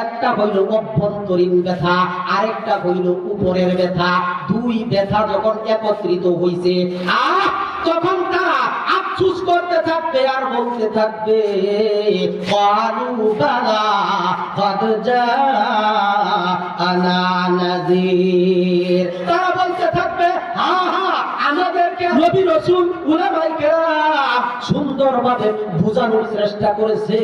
একটা হইল অভ্যন্তরীণ ব্যথা, আরেকটা হইল উপরের ব্যথা। দুই ব্যথা যখন একত্রিত হইছে, আহ তখন তারা থাকবে আর বলতে থাকবে নবী রাসূল সুন্দরভাবে বোঝানোর চেষ্টা করেছে।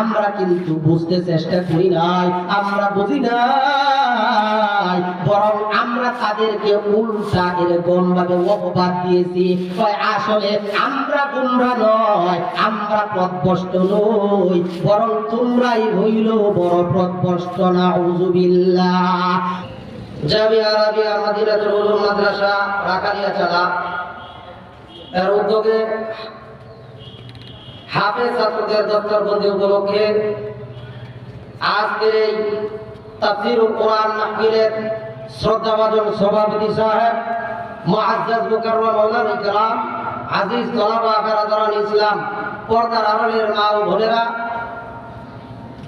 আমরা কিন্তু বুঝতে চেষ্টা করি নাই, আমরা বুঝি নাই, বরং আমরা তাদেরকে উল্টা এরকম ভাবে অপবাদ দিয়েছি। আসলে আমরা গুমরা নয়, আমরা পথভ্রষ্ট নই, বরং তোমরাই হইল বড় পথভ্রষ্ট না জামিয়া আরাবিয়া মাদিনাতুল উলুম মাদ্রাসা রাকালিয়া চালা। এর উদ্যোগে হাফেজ ছাত্রদের দপ্তরবন্দি উপলক্ষে আজকের এই তাফসিরুল কোরআন মাহফিলের শ্রদ্ধাভাজন সভাপতি সাহেব মুআজ্জাজ মুকাররম মাওলানা ইকরাম আজিজ তলাবা কারাদারান ইসলাম পর্দার আড়ালের মা ও বোনেরা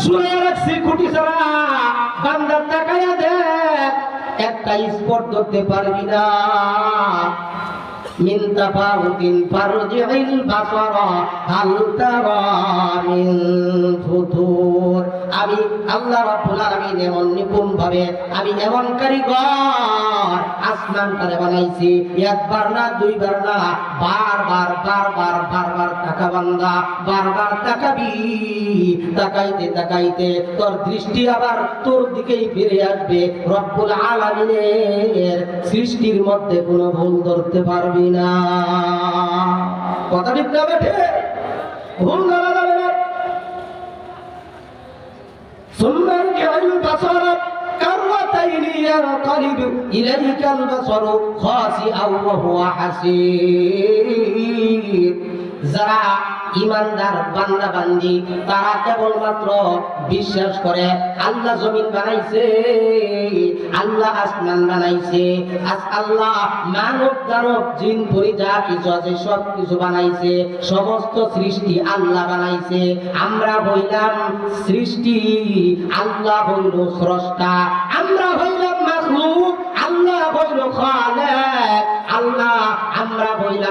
ঝুলিয়ে রাখছি খুঁটি ছাড়া বান্দার তাকায়া দেখ একটা স্পট ধরতে পারবি না من تفاوت فارجع البصر هل ترى من فطور আমি আল্লাহ রাব্বুল আলামিন এমন নিপুণ ভাবে আমি এমন কারিগর আসমানটারে বানাইছি, একবার না, দুইবার না, বারবার বারবার বারবার টাকা বান্দা, বারবার তাকাবি, তাকাইতে তাকাইতে তোর দৃষ্টি আবার তোর দিকেই ফিরে আসবে। রব্বুল আলামিনের সৃষ্টির মধ্যে কোনো ভুল ধরতে পারবি না। কথা ঠিক না ভুল ধরা যাবে ثم ارجع البصر كرتين ينقلب إليك البصر خاسئا وهو حسير. যারা ইমানদার বান্দা বান্দি তারা কেবলমাত্র বিশ্বাস করে, আল্লাহ জমিন বানাইছে, আল্লাহ আসমান বানাইছে, আজ আল্লাহ মানব দানব, জিন, পরি যা কিছু আছে সব কিছু বানাইছে, সমস্ত সৃষ্টি আল্লাহ বানাইছে। আমরা হইলাম সৃষ্টি, আল্লাহ হইল স্রষ্টা। আমরা হইলাম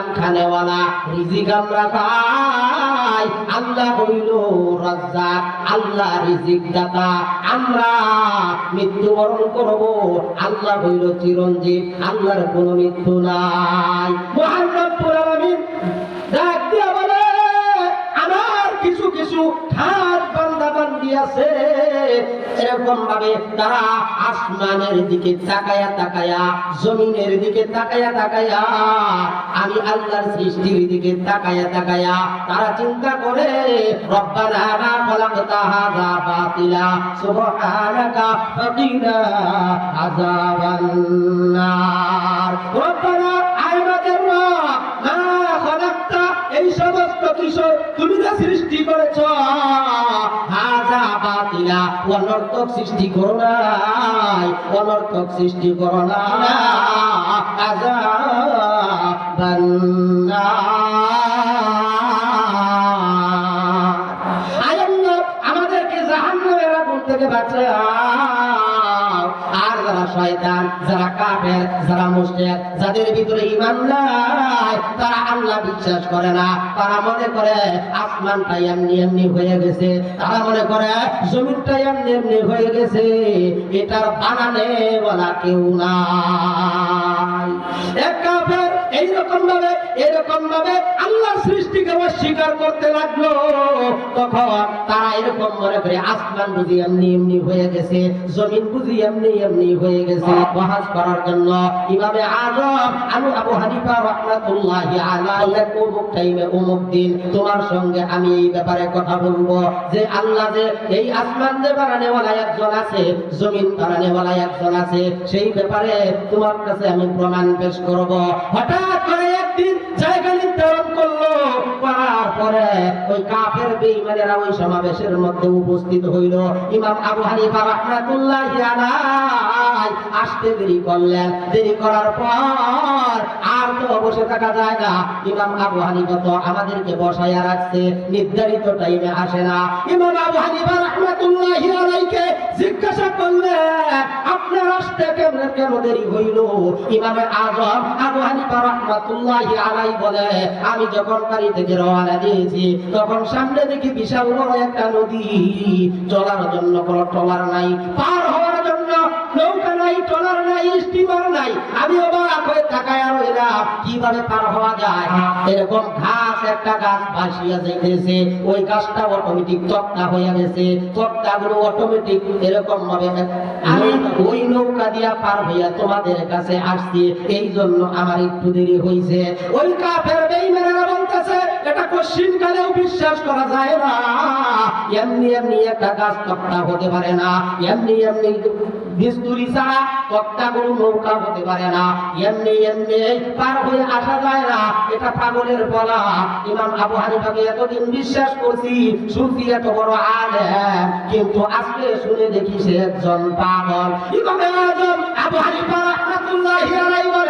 হইলাম খানেওয়ালা রিজিক আমরা খাই আল্লাহ হইল রাজ্জাক, আল্লাহ রিজিক দাতা আমরা মৃত্যুবরণ করব, আল্লাহ হইল চিরঞ্জীব, আল্লাহর কোনো মৃত্যু নাই। ডাক বলে, আমার কিছু কিছু বান্দি আছে এরকম ভাবে তারা আসমানের দিকে তাকায়া তাকায়া, জমিনের দিকে তাকায়া তাকায়া, আমি আল্লাহর সৃষ্টির দিকে তাকায়া তাকায়া, তারা চিন্তা করে, রব্বানা মা খলাকতা হাযা বাতিলা, সুবহানাকা ফাকিনা আযাবান। অনর্থক সৃষ্টি করো নাই অনর্থক সৃষ্টি করো না আজা নার। শয়তান যারা কাফের, যারা মুশরিক যাদের ভিতরে ঈমান নাই, তারা আল্লাহ বিশ্বাস করে না। তারা মনে করে আসমানটা এমনি এমনি হয়ে গেছে। তারা মনে করে জমিনটা এমনি এমনি হয়ে গেছে। এটার বানানে বলা কেউ নাই। এক কাফের এইরকম ভাবে এরকম ভাবে আল্লাহ সৃষ্টিকে অস্বীকার করতে লাগল। তখন তারা এরকম মনে করে, আসমান বুঝি এমনি এমনি হয়ে গেছে, জমিন বুঝি এমনি এমনি হয়ে গেছে। বহাস করার জন্য ইমামে আজম আমি আবু হানিফা রহমাতুল্লাহি আলাইহি অমুক টাইমে অমুক দিন তোমার সঙ্গে আমি এই ব্যাপারে কথা বলব। যে আল্লাহ যে এই আসমান যে বানানেওয়ালা একজন আছে, জমিন বানানেওয়ালা একজন আছে, সেই ব্যাপারে তোমার কাছে আমি প্রমাণ পেশ করব। হঠাৎ করে একদিন জায়গা নির্ধারণ করল। পরে ওই কাফের বেঈমানেরা ওই সমাবেশের মধ্যে উপস্থিত হইল। ইমাম আবু হানিফা রাহমাতুল্লাহি আলাইহি আসতে দেরি করলেন। দেরি করার পর আর তো বসে থাকা যায় না। ইমাম আবু হানিফা তো আমাদেরকে বসাইয়া রাখছে, নির্ধারিত টাইমে আসে না। ইমাম আবু হানিফা রাহমাতুল্লাহি আলাইহিকে জিজ্ঞাসা করলেন, আপনার আসতে কেমন, কেন দেরি হইল? ইমামে আজম আবু হানিফা রাহমাতুল্লাহি আলাইহি বলে, আমি যখন বাড়ি থেকে রওনা দিয়েছি তখন সামনে দেখি বিশাল বড় একটা নদী। চলার জন্য কোনো ট্রলার নাই। পার হওয়ার জন্য নৌকা নাই, ট্রলার নাই স্টিমার নাই। আমি অবাক হয়ে তাকায় রইলাম কীভাবে পার হওয়া যায়? এরকম ঘাস একটা গাছ ভাসিয়া যাইতেছে। ওই গাছটা অটোমেটিক তক্তা হয়ে গেছে। তক্তাগুলো অটোমেটিক এরকম ভাবে আমি ওই নৌকা দিয়া পার হইয়া তোমাদের কাছে আসছি। এই জন্য আমার একটু দেরি হইছে। ওই কাফের বলতেছে এটা কোশ্চিন কালেও বিশ্বাস করা যায় না। এমনি এমনি একটা গাছ তক্তা হতে পারে না। এমনি এমনি নৌকা হতে পারে না। এমনি পার হয়ে আসা যায় না। এটা পাগলের বলা। আবু এতদিন বিশ্বাস করছি এত বড় কিন্তু আজকে শুনে দেখি সে একজন পাগল। আবু হানিফা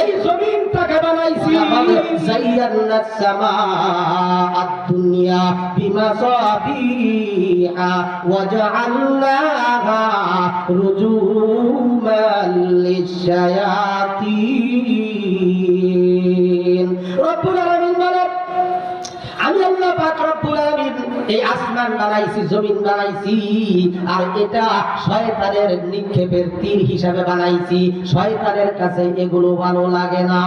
এই জমিনটাকে বানাইছি জাইয়ান্না সামা আদ-দুনিয়া বিমাসাবিহা ওয়া জাআলনাহা রুজুমান লিশ-শায়াতিন এই আসমান বানাইছি, জমিন বানাইছি, আর এটা শয়তানের নিক্ষেপের তীর হিসাবে বানাইছি। শয়তানের কাছে এগুলো ভালো লাগে না।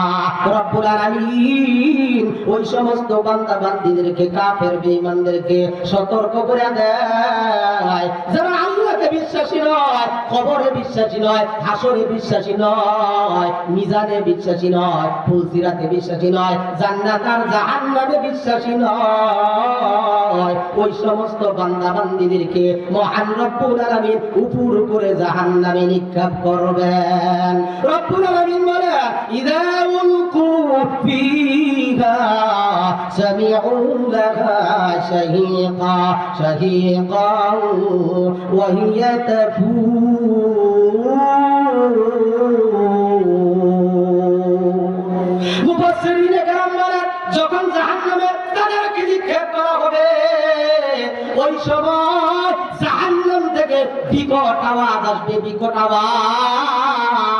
রব্বুল আলামিন ওই সমস্ত বান্দা বান্দীদেরকে কাফের বেঈমানদেরকে সতর্ক করে দেয়। যারা আল্লাহকে বিশ্বাসী নয় কবরে বিশ্বাসী নয়, হাসরে বিশ্বাসী নয়, মিজানে বিশ্বাসী নয়, ফুলসিরাতে বিশ্বাসী নয় জান্নাত আর জাহান্নামে বিশ্বাসী নয়। ওই সমস্ত বান্দা বান্দীদেরকে মহান রব্বুল আলামিন উপর করে জাহান্নামে নিক্ষেপ করবেন। রব্বুল আলামিন বলে, ইদা সামিউ লাহা শাহীকা শাহীকা ওয়া হিয়া তাফুর মুফাসসিরিনে কেরাম বলেন, যখন জাহান্নামে তাদেরকে নিক্ষেপ করা ওই সময় জাহান্নাম থেকে বিকট আওয়াজ আসবে, বিকট আওয়াজ।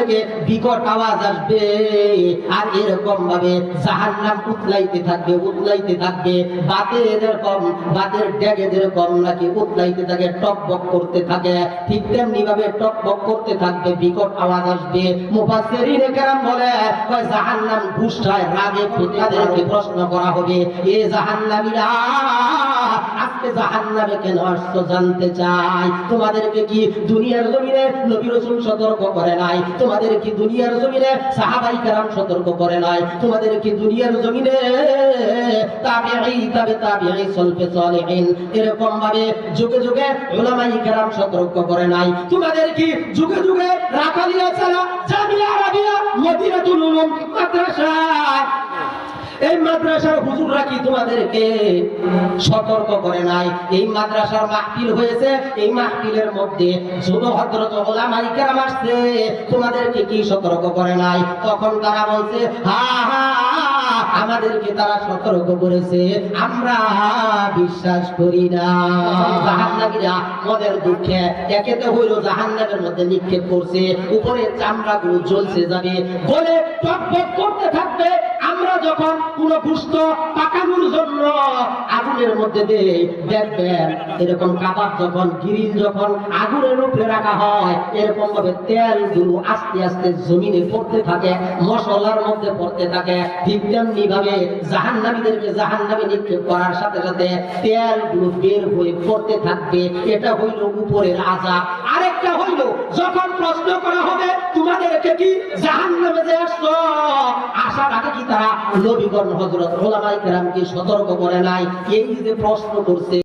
থেকে বিকট আওয়াজ আসবে। আর এরকম ভাবে জাহান্নাম উতলাইতে থাকবে উতলাইতে থাকবে। বাতে এরকম, বাতের ড্যাগে যেরকম নাকি উতলাইতে থাকে, টকবক করতে থাকে, ঠিক তেমনি ভাবে টকবক করতে থাকবে, বিকট আওয়াজ আসবে। মুফাসসিরিনে কেরাম বলে, কয় জাহান্নাম গুষ্ঠায় রাগে তাদেরকে প্রশ্ন করা হবে, এ জাহান্নামীরা আজকে জাহান্নামে কেন আসছো জানতে চাই? তোমাদেরকে কি দুনিয়ার জমিনে নবী রাসূল সতর্ক করে নাই? তোমাদের কি দুনিয়ার জমিনে সাহাবাই কেরাম সতর্ক করে নাই? তোমাদের কি দুনিয়ার জমিনে তাবিঈ, তাবে তাবিঈ, সলফে সালেহিন, এরকম ভাবে যুগে যুগে উলামাই কেরাম সতর্ক করে নাই? তোমাদের কি যুগে যুগে রাখালিয়া ছাড়া জামিয়া আরাবিয়া মদিনাতুল উলুম মাদ্রাসা এই মাদ্রাসার হুজুররা কি তোমাদেরকে সতর্ক করে নাই? এই মাদ্রাসার মাহফিল হয়েছে, এই মাহফিলের মধ্যে যুব হযরত ওলামাই আসছে, তোমাদেরকে কি সতর্ক করে নাই? তখন তারা বলছে, হা হা, আমাদেরকে তারা সতর্ক করেছে, আমরা বিশ্বাস করি না। জাহান্নামীরা মনের দুঃখে একেতে হইল জাহান্নামের মধ্যে নিক্ষেপ করছে উপরে চামড়াগুলো জ্বলছে যাবে বলে টকবক করতে থাকবে যখন কোন পুষ্ট পাকানোর জন্য আগুনের মধ্যে দেখবেন এরকম কাবাব যখন, গিরিল যখন আগুনের উপরে রাখা হয়, এরকম ভাবে তেলগুলো আস্তে আস্তে জমিনে পড়তে থাকে, মশলার মধ্যে পড়তে থাকে ঠিক তেমনি ভাবে জাহান্নামীদেরকে জাহান্নামে নিক্ষেপ করার সাথে সাথে তেলগুলো বের হয়ে পড়তে থাকবে। এটা হইল উপরের আজাব আরেকটা হইল, যখন প্রশ্ন করা হবে, তোমাদেরকে কি জাহান্নামে যে আসছো? আসার আগে কি তারা? নবীগণ হজরত ওলামাই কেরামকে সতর্ক করে নাই। এই যে প্রশ্ন করছে